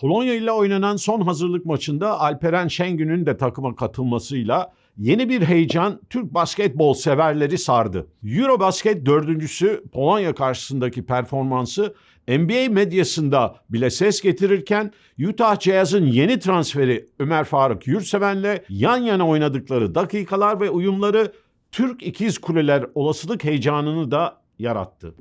Polonya ile oynanan son hazırlık maçında Alperen Şengün'ün de takıma katılmasıyla yeni bir heyecan Türk basketbol severleri sardı. Eurobasket dördüncüsü Polonya karşısındaki performansı NBA medyasında bile ses getirirken Utah Jazz'ın yeni transferi Ömer Faruk Yurtseven'le yan yana oynadıkları dakikalar ve uyumları Türk ikiz kuleler olasılık heyecanını da yarattı.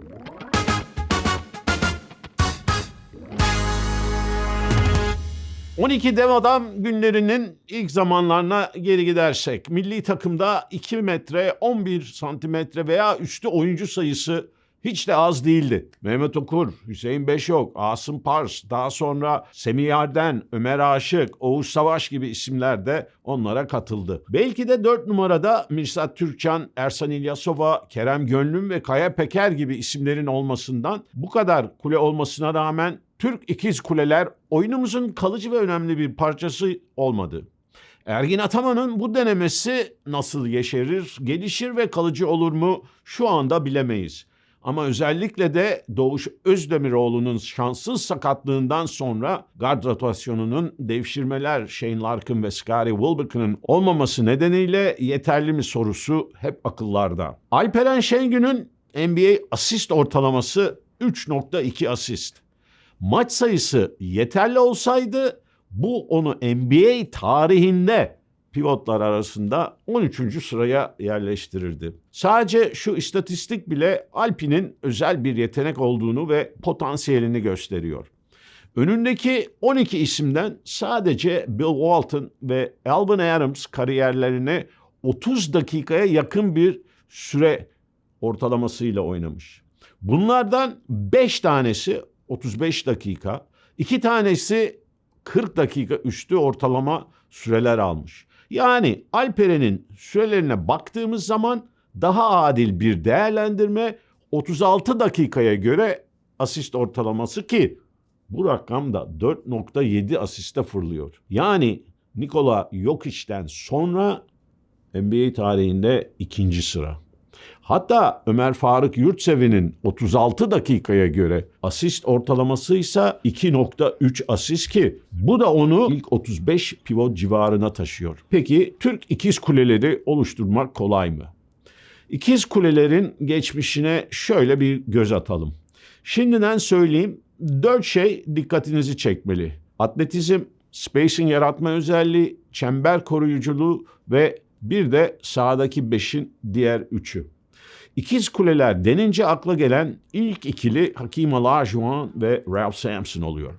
...12 dev adam günlerinin ilk zamanlarına geri gidersek... ...milli takımda 2 metre, 11 santimetre veya üstü oyuncu sayısı hiç de az değildi. Mehmet Okur, Hüseyin Beşok, Asım Pars, daha sonra Semih Yarden, Ömer Aşık, Oğuz Savaş gibi isimler de onlara katıldı. Belki de 4 numarada Mirsat Türkcan, Ersan İlyasova, Kerem Gönlüm ve Kaya Peker gibi isimlerin olmasından bu kadar kule olmasına rağmen Türk ikiz kuleler oyunumuzun kalıcı ve önemli bir parçası olmadı. Ergin Ataman'ın bu denemesi nasıl yeşerir, gelişir ve kalıcı olur mu şu anda bilemeyiz. Ama özellikle de Doğuş Özdemiroğlu'nun şanssız sakatlığından sonra gard rotasyonunun devşirmeler Shane Larkin ve Scottie Wilbeck'ın olmaması nedeniyle yeterli mi sorusu hep akıllarda. Alperen Şengün'ün NBA asist ortalaması 3.2 asist. Maç sayısı yeterli olsaydı bu onu NBA tarihinde pivotlar arasında 13. sıraya yerleştirirdi. Sadece şu istatistik bile Alpi'nin özel bir yetenek olduğunu ve potansiyelini gösteriyor. Önündeki 12 isimden sadece Bill Walton ve Alvin Adams kariyerlerine 30 dakikaya yakın bir süre ortalamasıyla oynamış. Bunlardan 5 tanesi 35 dakika, 2 tanesi 40 dakika üstü ortalama süreler almış. Yani Alperen'in sürelerine baktığımız zaman daha adil bir değerlendirme 36 dakikaya göre asist ortalaması ki bu rakam da 4.7 asiste fırlıyor. Yani Nikola Jokic'ten sonra NBA tarihinde ikinci sıra. Hatta Ömer Faruk Yurtseven'in 36 dakikaya göre asist ortalaması ise 2.3 asist ki bu da onu ilk 35 pivot civarına taşıyor. Peki Türk ikiz kuleleri oluşturmak kolay mı? İkiz kulelerin geçmişine şöyle bir göz atalım. Şimdiden söyleyeyim dört şey dikkatinizi çekmeli. Atletizm, spacing yaratma özelliği, çember koruyuculuğu ve bir de sağdaki beşin diğer üçü. İkiz kuleler denince akla gelen ilk ikili Hakim Olajuwon ve Ralph Sampson oluyor.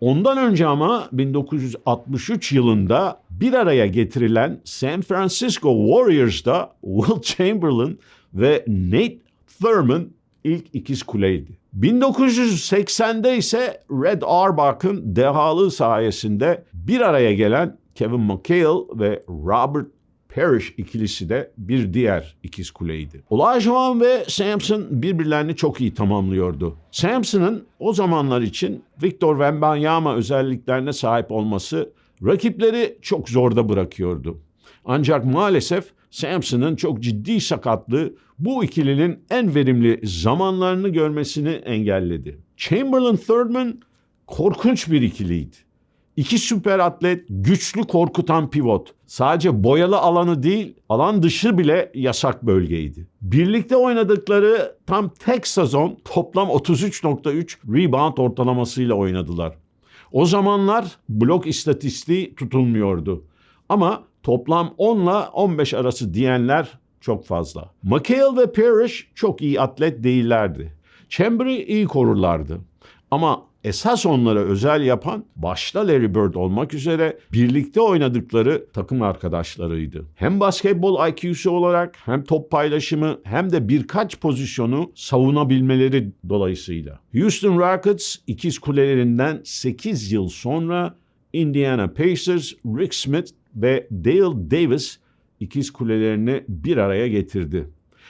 Ondan önce ama 1963 yılında bir araya getirilen San Francisco Warriors'da Will Chamberlain ve Nate Thurman ilk ikiz kuleydi. 1980'de ise Red Auerbach'ın dehalığı sayesinde bir araya gelen Kevin McHale ve Robert Parrish ikilisi de bir diğer ikiz kuleydi. Olajuwon ve Sampson birbirlerini çok iyi tamamlıyordu. Sampson'ın o zamanlar için Victor Wembanyama özelliklerine sahip olması rakipleri çok zorda bırakıyordu. Ancak maalesef Sampson'ın çok ciddi sakatlığı bu ikilinin en verimli zamanlarını görmesini engelledi. Chamberlain Thurman korkunç bir ikiliydi. İki süper atlet, güçlü korkutan pivot. Sadece boyalı alanı değil, alan dışı bile yasak bölgeydi. Birlikte oynadıkları tam tek sezon toplam 33.3 rebound ortalamasıyla oynadılar. O zamanlar blok istatistiği tutulmuyordu. Ama toplam 10 ile 15 arası diyenler çok fazla. McHale ve Parrish çok iyi atlet değillerdi. Chamber'ı iyi korurlardı. Ama esas onlara özel yapan başta Larry Bird olmak üzere birlikte oynadıkları takım arkadaşlarıydı. Hem basketbol IQ'su olarak hem top paylaşımı hem de birkaç pozisyonu savunabilmeleri dolayısıyla. Houston Rockets ikiz kulelerinden 8 yıl sonra Indiana Pacers, Rick Smith ve Dale Davis ikiz kulelerini bir araya getirdi.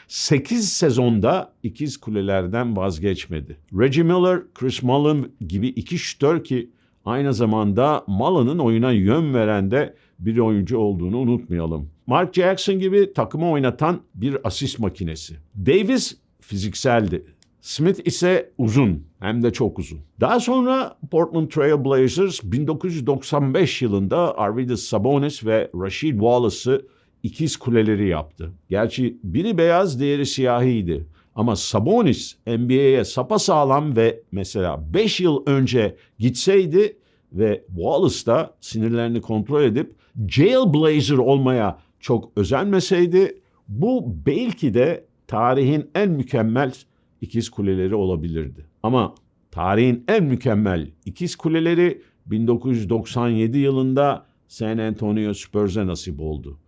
8 sezonda ikiz kulelerden vazgeçmedi. Reggie Miller, Chris Mullin gibi iki şütör ki aynı zamanda Mullin'ın oyuna yön veren de bir oyuncu olduğunu unutmayalım. Mark Jackson gibi takımı oynatan bir asist makinesi. Davis fizikseldi. Smith ise uzun hem de çok uzun. Daha sonra Portland Trail Blazers 1995 yılında Arvidas Sabonis ve Rashid Wallace'ı ikiz kuleleri yaptı. Gerçi biri beyaz diğeri siyahiydi. Ama Sabonis NBA'ye sapasağlam ve mesela 5 yıl önce gitseydi ve Wallace da sinirlerini kontrol edip Jailblazer olmaya çok özenmeseydi bu belki de tarihin en mükemmel ikiz kuleleri olabilirdi. Ama tarihin en mükemmel ikiz kuleleri 1997 yılında San Antonio Spurs'e nasip oldu.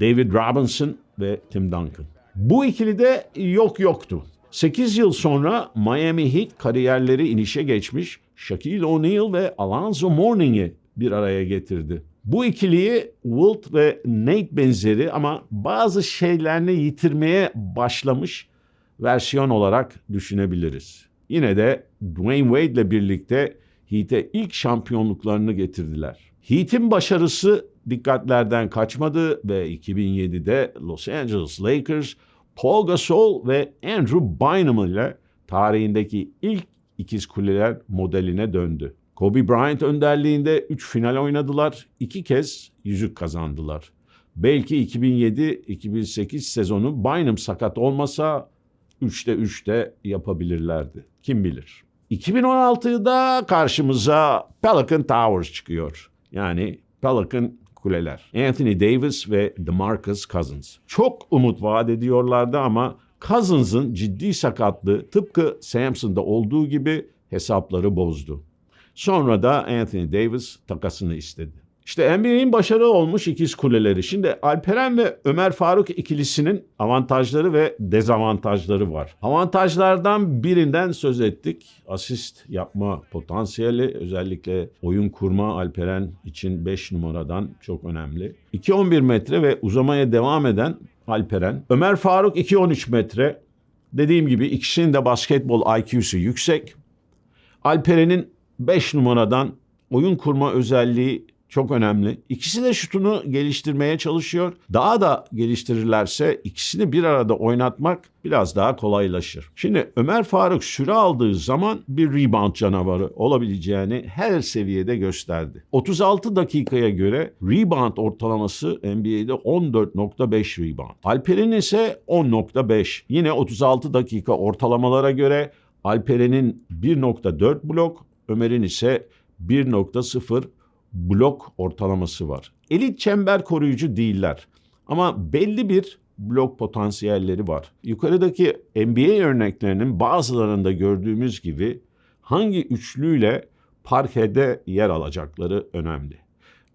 David Robinson ve Tim Duncan. Bu ikili de yok yoktu. 8 yıl sonra Miami Heat kariyerleri inişe geçmiş Shaquille O'Neal ve Alonzo Mourning'i bir araya getirdi. Bu ikiliyi Wilt ve Nate benzeri ama bazı şeylerini yitirmeye başlamış versiyon olarak düşünebiliriz. Yine de Dwayne Wade ile birlikte Heat'e ilk şampiyonluklarını getirdiler. Heat'in başarısı dikkatlerden kaçmadı ve 2007'de Los Angeles Lakers Paul Gasol ve Andrew Bynum ile tarihindeki ilk ikiz kuleler modeline döndü. Kobe Bryant önderliğinde 3 final oynadılar, 2 kez yüzük kazandılar. Belki 2007-2008 sezonu Bynum sakat olmasa 3'te 3'te yapabilirlerdi. Kim bilir. 2016'da karşımıza Pelican Towers çıkıyor. Yani Pelican kuleler. Anthony Davis ve DeMarcus Cousins. Çok umut vaat ediyorlardı ama Cousins'ın ciddi sakatlığı tıpkı Samson'da olduğu gibi hesapları bozdu. Sonra da Anthony Davis takasını istedi. İşte NBA'in başarı olmuş ikiz kuleleri. Şimdi Alperen ve Ömer Faruk ikilisinin avantajları ve dezavantajları var. Avantajlardan birinden söz ettik. Asist yapma potansiyeli özellikle oyun kurma Alperen için 5 numaradan çok önemli. 2.11 metre ve uzamaya devam eden Alperen. Ömer Faruk 2.13 metre. Dediğim gibi ikisinin de basketbol IQ'su yüksek. Alperen'in 5 numaradan oyun kurma özelliği çok önemli. İkisi de şutunu geliştirmeye çalışıyor. Daha da geliştirirlerse ikisini bir arada oynatmak biraz daha kolaylaşır. Şimdi Ömer Faruk süre aldığı zaman bir rebound canavarı olabileceğini her seviyede gösterdi. 36 dakikaya göre rebound ortalaması NBA'de 14.5 rebound. Alper'in ise 10.5. Yine 36 dakika ortalamalara göre Alperen'in 1.4 blok, Ömer'in ise 1.0 blok ortalaması var. Elit çember koruyucu değiller ama belli bir blok potansiyelleri var. Yukarıdaki NBA örneklerinin bazılarında gördüğümüz gibi hangi üçlüyle parkede yer alacakları önemli.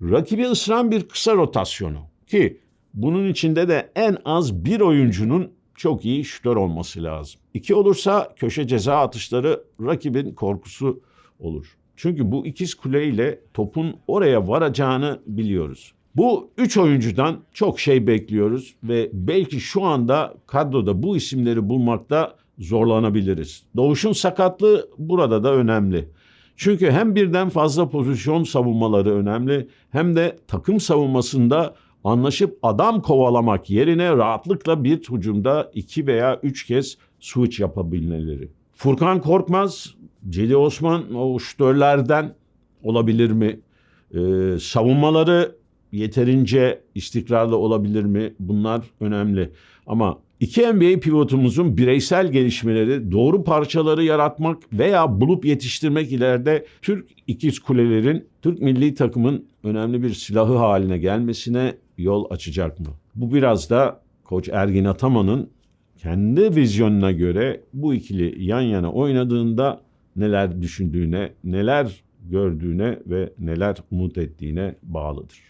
Rakibi ısıran bir kısa rotasyonu ki bunun içinde de en az bir oyuncunun çok iyi şütör olması lazım. İki olursa köşe ceza atışları rakibin korkusu olur. Çünkü bu ikiz kule ile topun oraya varacağını biliyoruz. Bu üç oyuncudan çok şey bekliyoruz ve belki şu anda kadroda bu isimleri bulmakta zorlanabiliriz. Doğuş'un sakatlığı burada da önemli. Çünkü hem birden fazla pozisyon savunmaları önemli hem de takım savunmasında anlaşıp adam kovalamak yerine rahatlıkla bir hücumda iki veya üç kez switch yapabilmeleri. Furkan Korkmaz Cedi Osman o şütörlerden olabilir mi? Ee, savunmaları yeterince istikrarlı olabilir mi? Bunlar önemli. Ama iki NBA pivotumuzun bireysel gelişmeleri, doğru parçaları yaratmak veya bulup yetiştirmek ileride Türk ikiz kulelerin, Türk milli takımın önemli bir silahı haline gelmesine yol açacak mı? Bu biraz da Koç Ergin Ataman'ın kendi vizyonuna göre bu ikili yan yana oynadığında neler düşündüğüne, neler gördüğüne ve neler umut ettiğine bağlıdır.